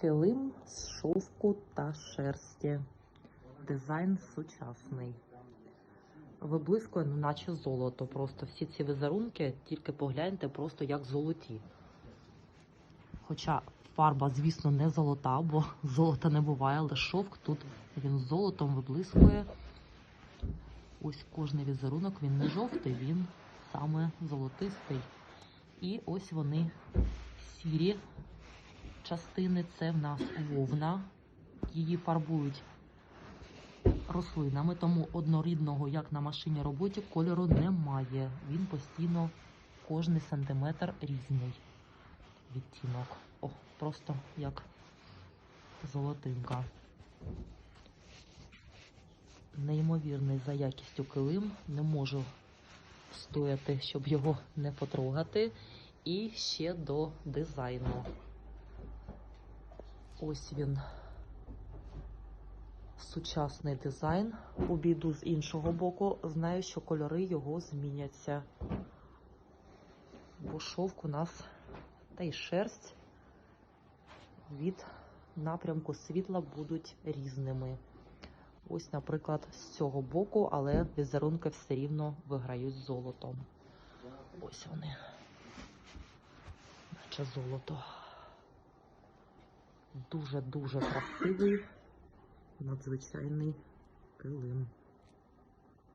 Килим з шовку та шерсті. Дизайн сучасний. Виблискує, ну, наче золото. Просто всі ці візерунки, тільки погляньте, просто як золоті. Хоча фарба, звісно, не золота, бо золота не буває, але шовк тут він золотом виблискує. Ось кожний візерунок, він не жовтий, він саме золотистий. І ось вони сірі частини. Це в нас вовна. Її фарбують рослинами, тому однорідного, як на машині роботі, кольору немає. Він постійно кожний сантиметр різний відтінок. О, просто як золотинка. Неймовірний за якістю килим. Не можу стояти, щоб його не потрогати. І ще до дизайну. Ось він. Сучасний дизайн. Обійду з іншого боку. Знаю, що кольори його зміняться. Бо шовк у нас та й шерсть від напрямку світла будуть різними. Ось, наприклад, з цього боку, але візерунки все рівно виграють золотом. Ось вони. Наче золото. Дуже-дуже красивий, надзвичайний килим.